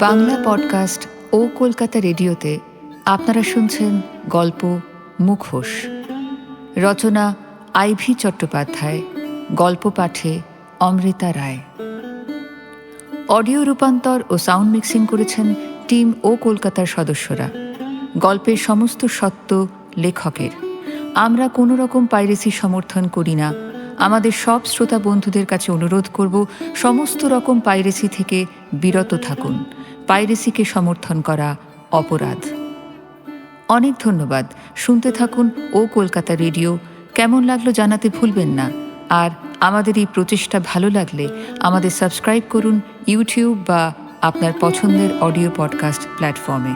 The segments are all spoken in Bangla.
বাংলা পডকাস্ট ও কলকাতা রেডিওতে আপনারা শুনছেন গল্প মুখোশ। রচনা আইভি চট্টোপাধ্যায়। গল্প পাঠে অমৃতা রায়। অডিও রূপান্তর ও সাউন্ড মিক্সিং করেছেন টিম ও কলকাতার সদস্যরা। গল্পের সমস্ত সত্য লেখকের। আমরা কোনো রকম পাইরেসি সমর্থন করি না। আমাদের সব শ্রোতা বন্ধুদের কাছে অনুরোধ করব, সমস্ত রকম পাইরেসি থেকে বিরত থাকুন। পাইরেসিকে সমর্থন করা অপরাধ। অনেক ধন্যবাদ। শুনতে থাকুন ও কলকাতা রেডিও। কেমন লাগল জানাতে ভুলবেন না। আর আমাদের এই প্রচেষ্টা ভালো লাগলে আমাদের সাবস্ক্রাইব করুন ইউটিউব বা আপনার পছন্দের অডিও পডকাস্ট প্ল্যাটফর্মে।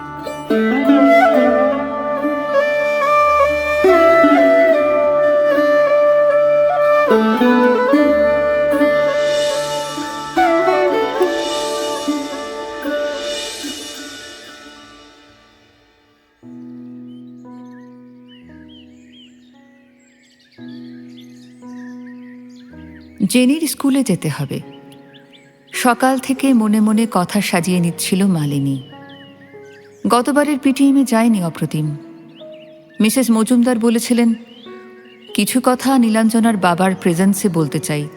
জেনির স্কুলে যেতে হবে। সকাল থেকে মনে মনে কথা সাজিয়ে নিচ্ছিল মালিনী। গতবারের পিটিএমে যায়নি অপ্রতিম। মিসেস মজুমদার বলেছিলেন, কিছু কথা নীলাঞ্জনার বাবার প্রেজেন্সে বলতে চাই।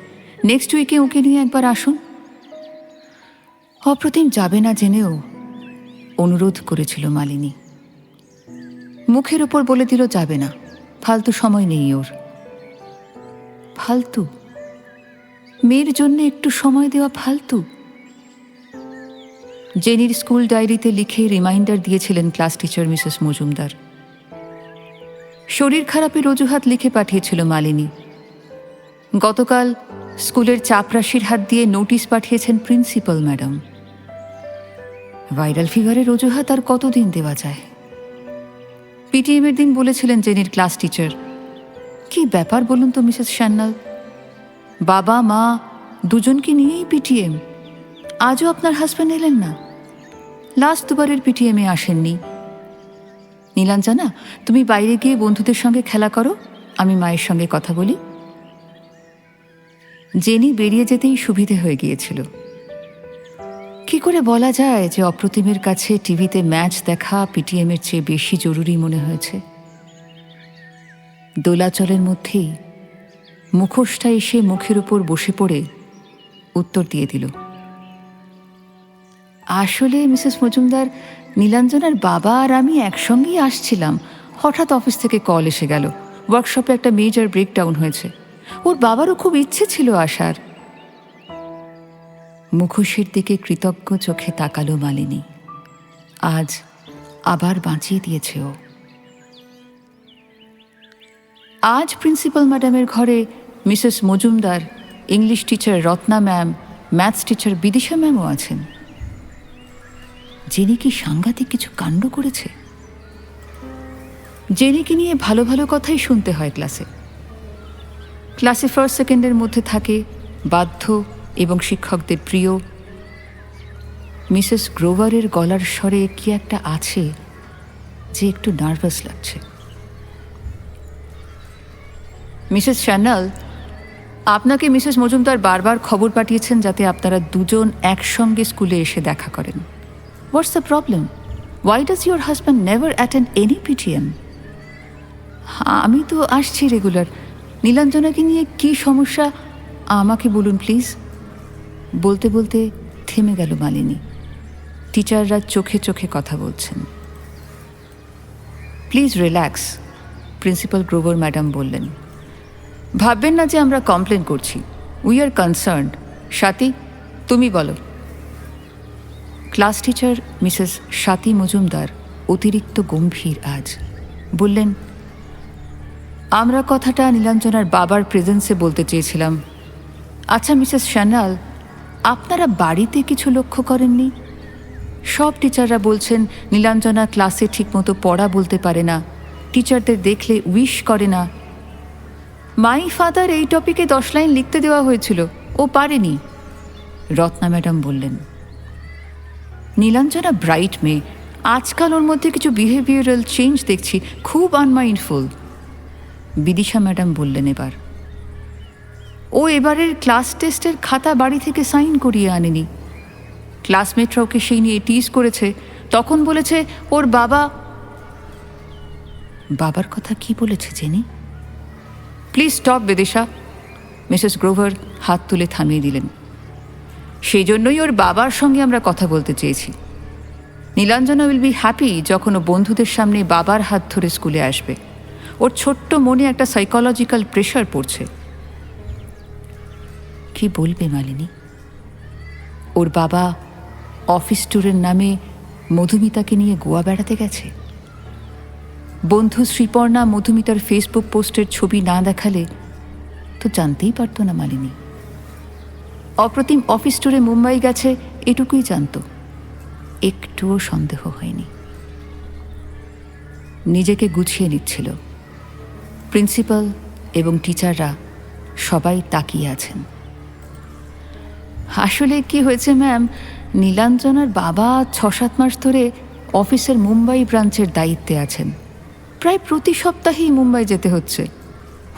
নেক্সট উইকে ওকে নিয়ে একবার আসুন। অপ্রতিম যাবে না জেনেও অনুরোধ করেছিল মালিনী। মুখের ওপর বলে দিল, যাবে না। ফালতু সময় নেই ওর। ফালতু? মেয়ের জন্য একটু সময় দেওয়া ফালতু। জেনির স্কুল ডায়েরিতে লিখে রিমাইন্ডার দিয়েছিলেন ক্লাস টিচার মিসেস মজুমদার। শরীর খারাপের অজুহাত লিখে পাঠিয়েছিল মালিনী। গতকাল স্কুলের চাপরাশির হাত দিয়ে নোটিশ পাঠিয়েছেন প্রিন্সিপাল ম্যাডাম। ভাইরাল ফিভারের অজুহাত আর কতদিন দেওয়া যায়? পিটিএম এর দিন বলেছিলেন জেনির ক্লাস টিচার। কি ব্যাপার বলুন তো, মিসেস সান্যাল? বাবা, মা দুজনকে নিয়েই পিটিএম। আজও আপনার হাজব্যান্ড এলেন না। লাস্ট দুবারের পিটিএমে আসেননি। নীলাঞ্জনা, তুমি বাইরে গিয়ে বন্ধুদের সঙ্গে খেলা করো, আমি মায়ের সঙ্গে কথা বলি। জেনি বেরিয়ে যেতেই সুবিধে হয়ে গিয়েছিল। কি করে বলা যায় যে অপ্রতিমের কাছে টিভিতে ম্যাচ দেখা পিটিএমের চেয়ে বেশি জরুরি মনে হয়েছে। দোলাচলের মধ্যেই মুখোশটা এসে মুখের উপর বসে পড়ে উত্তর দিয়ে দিল। আসলে মিসেস মজুমদার নীলাঞ্জনার বাবা আর আমি একসঙ্গেই আসছিলাম। হঠাৎ অফিস থেকে কল এসে গেল। ওয়ার্কশপে একটা মেজর ব্রেকডাউন হয়েছে। ওর বাবারও খুব ইচ্ছে ছিল আসার। মুখোশের দিকে কৃতজ্ঞ চোখে তাকালো মালিনী। আজ আবার বাঁচিয়ে দিয়েছে ও। আজ প্রিন্সিপাল ম্যাডামের ঘরে Mrs Majumdar, English teacher Ratna ma'am, maths teacher Bidisha ম্যামও আছেন। জেনি কি সাংঘাতিক কিছু কাণ্ড করেছে? জেনিকে নিয়ে ভালো ভালো কথাই শুনতে হয় ক্লাসে। ক্লাসে ফার্স্ট সেকেন্ডের মধ্যে থাকে বাধ্য এবং শিক্ষকদের প্রিয়। মিসেস গ্রোভারের গলার স্বরে কি একটা আছে যে একটু নার্ভাস লাগছে? মিসেস শ্যানাল আপনাকে মিসেস মজুমদার বারবার খবর পাঠিয়েছেন যাতে আপনারা দুজন একসঙ্গে স্কুলে এসে দেখা করেন। What's the problem why does your husband never attend any PTM আমি তো আসছি রেগুলার। নীলাঞ্জনাকে নিয়ে কি সমস্যা? আমাকে বলুন প্লিজ। বলতে বলতে থেমে গেল মালিনী। টিচাররা চোখে চোখে কথা বলছেন। Please relax principal Grover madam বললেন। ভাববেন না যে আমরা কমপ্লেন করছি। উই আর কনসার্নড স্বাতী তুমি বলো। Class teacher Mrs Swati Majumdar অতিরিক্ত গম্ভীর আজ। বললেন, আমরা কথাটা নীলাঞ্জনার বাবার প্রেজেন্সে বলতে চেয়েছিলাম। আচ্ছা মিসেস শ্যানাল, আপনারা বাড়িতে কিছু লক্ষ্য করেননি? সব টিচাররা বলছেন, নীলাঞ্জনা ক্লাসে ঠিকমতো পড়া বলতে পারে না। টিচারদের দেখলে উইশ করে না। মাই ফাদার এই টপিকে দশ লাইন লিখতে দেওয়া হয়েছিল। ও পারেনি। রত্না ম্যাডাম বললেন, নীলাঞ্জনা ব্রাইট মেয়ে। আজকাল ওর মধ্যে কিছু বিহেভিয়ারাল চেঞ্জ দেখছি, খুব আনমাইন্ডফুল বিদিশা ম্যাডাম বললেন এবার, ও এবারের ক্লাস টেস্টের খাতা বাড়ি থেকে সাইন করিয়ে আনেনি। ক্লাসমেটরা ওকে সেই নিয়ে টিজ করেছে। তখন বলেছে, ওর বাবা বাবার কথা কি বলেছে Jenny? Please stop Bidisha Mrs Grover হাত তুলে থামিয়ে দিলেন। সেই জন্যই ওর বাবার সঙ্গে আমরা কথা বলতে চেয়েছি। নীলাঞ্জনা উইল বি হ্যাপি যখন ও বন্ধুদের সামনে বাবার হাত ধরে স্কুলে আসবে। ওর ছোট্ট মনে একটা সাইকোলজিক্যাল প্রেশার পড়ছে। কি বলবে মালিনী? ওর বাবা অফিস ট্যুরের নামে মধুমিতাকে নিয়ে গোয়া বেড়াতে গেছে? বন্ধু শ্রীপর্ণা মধুমিতার ফেসবুক পোস্টের ছবি না দেখালে তো জানতেই পারতো না মালিনী। অপ্রতিম অফিস ট্যুরে মুম্বাই গেছে, এটুকুই জানতো। একটুও সন্দেহ হয়নি। নিজেকে গুছিয়ে নিচ্ছিল। প্রিন্সিপাল এবং টিচাররা সবাই তাকিয়ে আছেন। আসলে কি হয়েছে, ম্যাম? নীলাঞ্জনার বাবা ছ সাত মাস ধরে অফিসের মুম্বাই ব্রাঞ্চের দায়িত্বে আছেন। প্রায় প্রতি সপ্তাহেই মুম্বাই যেতে হচ্ছে।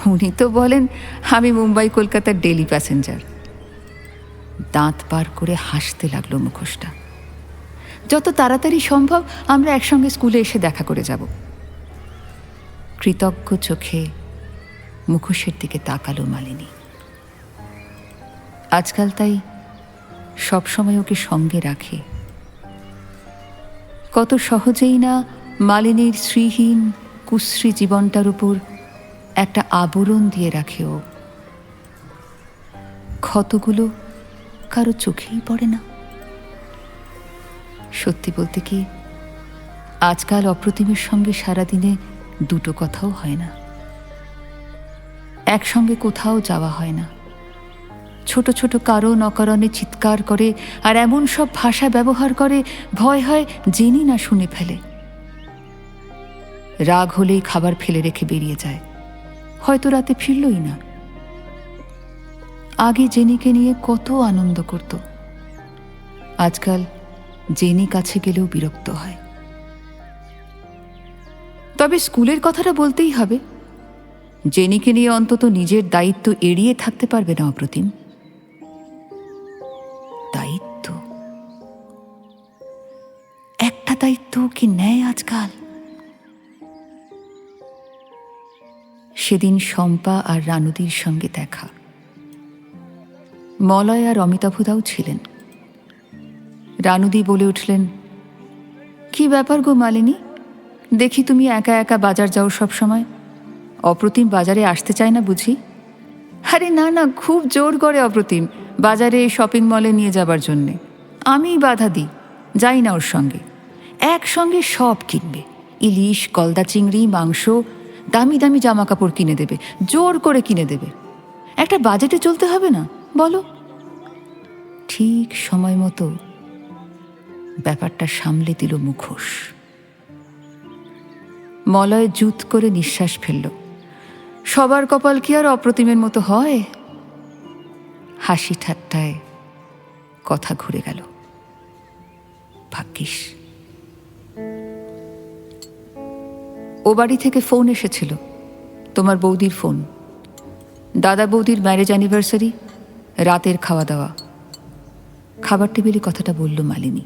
উনি তো বলেন, আমি মুম্বাই, কলকাতার ডেলি প্যাসেঞ্জার। দাঁত পার করে হাসতে লাগল মুখোশটা। যত তাড়াতাড়ি সম্ভব আমরা একসঙ্গে স্কুলে এসে দেখা করে যাব। কৃতজ্ঞ চোখে মুখোশের দিকে তাকালো মালিনী। আজকাল তাই সবসময় ওকে সঙ্গে রাখে। কত সহজেই না মালিনীর শ্রীহীন কুশ্রী জীবনটার উপর একটা আবরণ দিয়ে রাখে ও। ক্ষতগুলো কারও চোখেই পড়ে না। সত্যি বলতে কি, আজকাল অপ্রতিমের সঙ্গে সারাদিনে দুটো কথাও হয় না। একসঙ্গে কোথাও যাওয়া হয় না। ছোট ছোট কারণ অকারণে চিৎকার করে আর এমন সব ভাষা ব্যবহার করে ভয় হয় জেনি না শুনে ফেলে। রাগ হলেই খাবার ফেলে রেখে বেরিয়ে যায়। হয়তো রাতে ফিরলই না। আগে জেনিকে নিয়ে কত আনন্দ করত। আজকাল জেনি কাছে গেলেও বিরক্ত হয়। তবে স্কুলের কথাটা বলতেই হবে। জেনিকে নিয়ে অন্তত নিজের দায়িত্ব এড়িয়ে থাকতে পারবে না অপ্রতিম। দায়িত্ব? একটা দায়িত্ব কি নেয় আজকাল? সেদিন শম্পা আর রানুদির সঙ্গে দেখা। মলয় আর অমিতাভুদাও ছিলেন। রানুদি বলে উঠলেন, কি ব্যাপার গো মালিনী? দেখি তুমি একা একা বাজার যাও সব সময়। অপ্রতিম বাজারে আসতে চায় না বুঝি? আরে না না, খুব জোর করে অপ্রতিম। বাজারে শপিং মলে নিয়ে যাবার জন্যে। আমিই বাধা দিই, যাই না ওর সঙ্গে। একসঙ্গে সব কিনবে। ইলিশ, গলদা চিংড়ি, মাংস দামি দামি জামা কাপড় কিনে দেবে, জোর করে কিনে দেবে। একটা বাজেটে চলতে হবে না, বলো? ঠিক সময় মতো ব্যাপারটা সামলে দিল মুখোশ। মলয় জুত করে নিঃশ্বাস ফেলল। সবার কপাল কি আর অপ্রতিমের মতো হয়? হাসি ঠাট্টায় কথা ঘুরে গেল। ভাগ্যিস। ও বাড়ি থেকে ফোন এসেছিল, তোমার বৌদির ফোন। দাদা বৌদির ম্যারেজ অ্যানিভার্সারি, রাতের খাওয়া দাওয়া। খাবার টেবিলে কথাটা বলল মালিনী।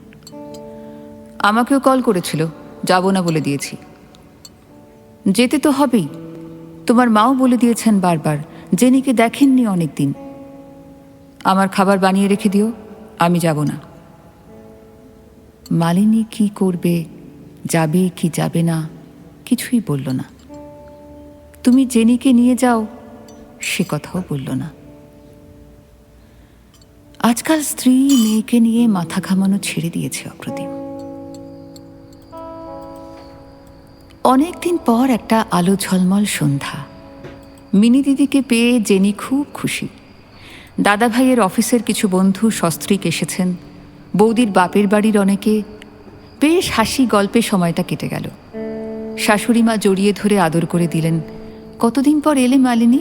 আমাকেও কল করেছিল, যাব না বলে দিয়েছি। যেতে তো হবেই, তোমার মাও বলে দিয়েছেন বারবার জেনিকে দেখেননি অনেক দিন আমার খাবার বানিয়ে রেখে দিও, আমি যাব না। মালিনী কি করবে, যাবে কি যাবে না কিছুই বলল না। তুমি জেনিকে নিয়ে যাও, সে কথাও বলল না। আজকাল স্ত্রী মেয়েকে নিয়ে মাথা ঘামানো ছেড়ে দিয়েছে অপ্রতিম। অনেকদিন পর একটা আলো ঝলমল সন্ধ্যা। মিনি দিদিকে পেয়ে জেনি খুব খুশি। দাদা ভাইয়ের অফিসের কিছু বন্ধু সস্ত্রীক এসেছেন। বৌদির বাপের বাড়ির অনেকে। বেশ হাসি গল্পে সময়টা কেটে গেল। শাশুড়ি মা জড়িয়ে ধরে আদর করে দিলেন। কতদিন পর এলে মালিনী?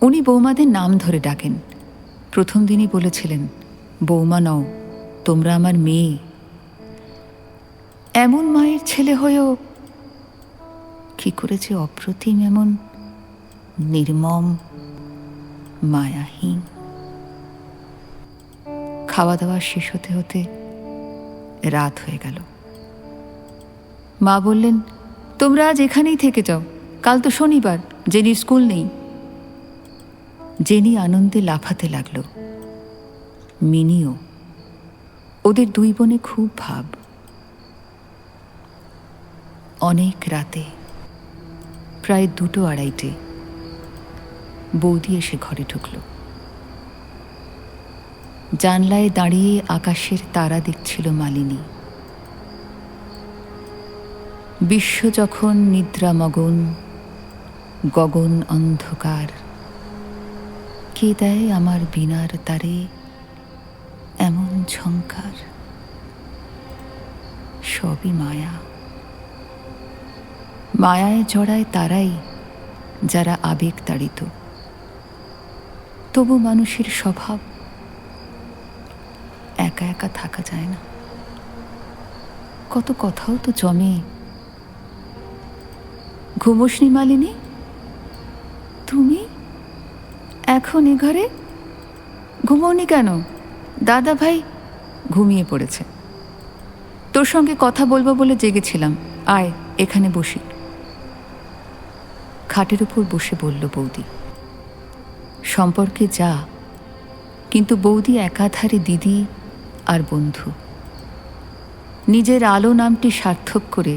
উনি বৌমাদের নাম ধরে ডাকেন। প্রথম দিনই বলেছিলেন, বৌমা নও, তোমরা আমার মেয়ে। এমন মায়ের ছেলে হয়েও কি করেছে অপ্রতিম এমন নির্মম, মায়াহীন? খাওয়া দাওয়া শেষ হতে হতে রাত হয়ে গেল। মা বললেন তোমরা আজ এখানেই থেকে যাও। কাল তো শনিবার, জেনির স্কুল নেই। জেনি আনন্দে লাফাতে লাগল। মিনিও, ওদের দুই বোনে খুব ভাব। অনেক রাতে, প্রায় দুটো আড়াইটে, বৌদি এসে ঘরে ঢুকল। জানলায় দাঁড়িয়ে আকাশের তারা দেখছিল মালিনী। বিশ্ব যখন নিদ্রামগন, গগন অন্ধকার, কে দেয় আমার বিনার তারে এমন ঝঙ্কার সবই মায়া। মায়ায় জড়ায় তারাই যারা আবেগ তাড়িত। তবু মানুষের স্বভাব একা একা থাকা যায় না। কত কথাও তো জমে ঘুমোসনি মালিনী? তুমি? এখন এ ঘরে? ঘুমোনি কেন? দাদা ভাই ঘুমিয়ে পড়েছে। তোর সঙ্গে কথা বলব বলে জেগেছিলাম। আয়, এখানে বসি। খাটের উপর বসে বলল বৌদি, সম্পর্কে যা, কিন্তু বৌদি একাধারে দিদি আর বন্ধু। নিজের আলো নামটি সার্থক করে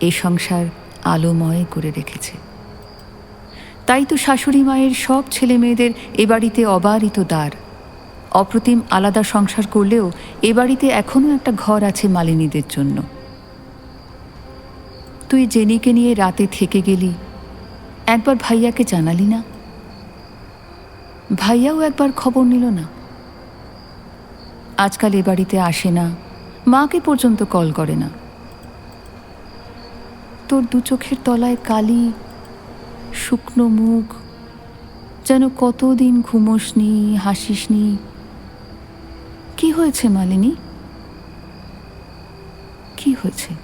এ সংসার আলোময় করে রেখেছে। তাই তো শাশুড়ি মায়ের সব ছেলে মেয়েদের এ বাড়িতে অবারিত দ্বার। অপ্রতিম আলাদা সংসার করলেও এ বাড়িতে এখনও একটা ঘর আছে মালিনীদের জন্য। তুই জেনিকে নিয়ে রাতে থেকে গেলি, একবার ভাইয়াকে জানালি না? ভাইয়াও একবার খবর নিল না। আজকাল এ বাড়িতে আসে না, মাকে পর্যন্ত কল করে না। তোর দু চোখের তলায় কালি, শুকনো মুখ, যেন কতদিন ঘুমোসনি, হাসিসনি। কি হয়েছে মালিনী? কি হয়েছে?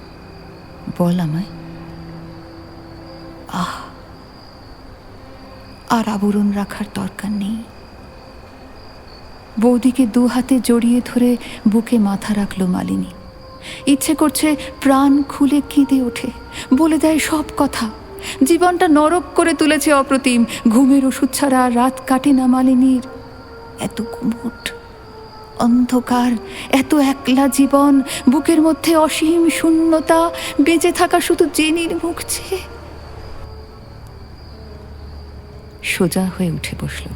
বল আমায়। আহ, আর আবরণ রাখার দরকার নেই। বৌদিকে দু হাতে জড়িয়ে ধরে বুকে মাথা রাখল মালিনী। ইচ্ছে করছে প্রাণ খুলে কেঁদে ওঠে। বলে দেয় সব কথা। জীবনটা নরক করে তুলেছে অপ্রতিম। ঘুমের ওষুধ ছাড়া রাত কাটে না মালিনীর। এত কুমুট অন্ধকার, এত একলা জীবন, বুকের মধ্যে অসীম শূন্যতা, বেঁচে থাকা শুধু জেনির মুখ চেয়ে। সোজা হয়ে উঠে বসল।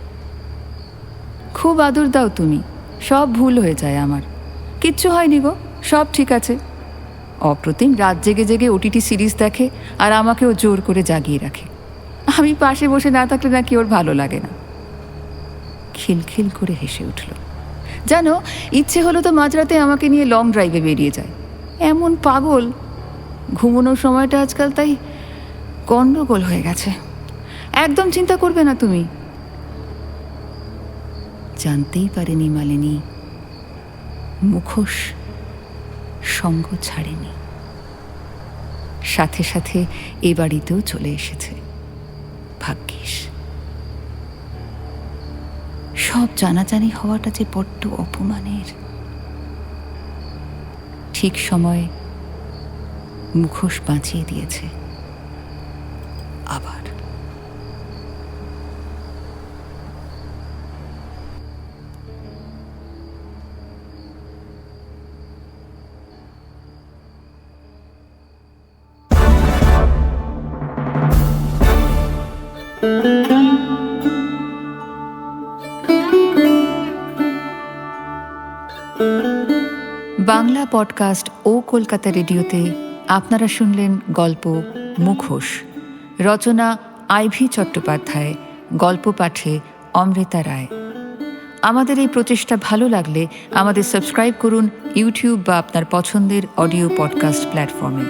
খুব আদর দাও তুমি, সব ভুল হয়ে যায় আমার। কিচ্ছু হয়নি গো। সব ঠিক আছে। অপ্রতিম রাত জেগে জেগে ওটিটি সিরিজ দেখে আর আমাকেও জোর করে জাগিয়ে রাখে। আমি পাশে বসে না থাকলে নাকি ওর ভালো লাগে না। খিলখিল করে হেসে উঠল। জানো, ইচ্ছে হলো তো মাঝরাতে আমাকে নিয়ে লং ড্রাইভে বেরিয়ে যায়। এমন পাগল। ঘুমানোর সময়টা আজকাল তাই গণ্ডগোল হয়ে গেছে। একদম চিন্তা করবে না তুমি। জানতেই পারেনি মালিনী, মুখোশ সঙ্গ ছাড়েনি। সাথে সাথে এ বাড়িতেও চলে এসেছে। ভাগ্যিস। সব জানাজানি হওয়াটা যে বড্ড অপমানের। ঠিক সময় মুখোশ বাঁচিয়ে দিয়েছে। পডকাস্ট ও কলকাতা রেডিওতে আপনারা শুনলেন গল্প মুখোশ। রচনা আইভি চট্টোপাধ্যায়। গল্প পাঠে অমৃতা রায়। আমাদের এই প্রচেষ্টা ভালো লাগলে আমাদের সাবস্ক্রাইব করুন ইউটিউব বা আপনার পছন্দের অডিও পডকাস্ট প্ল্যাটফর্মে।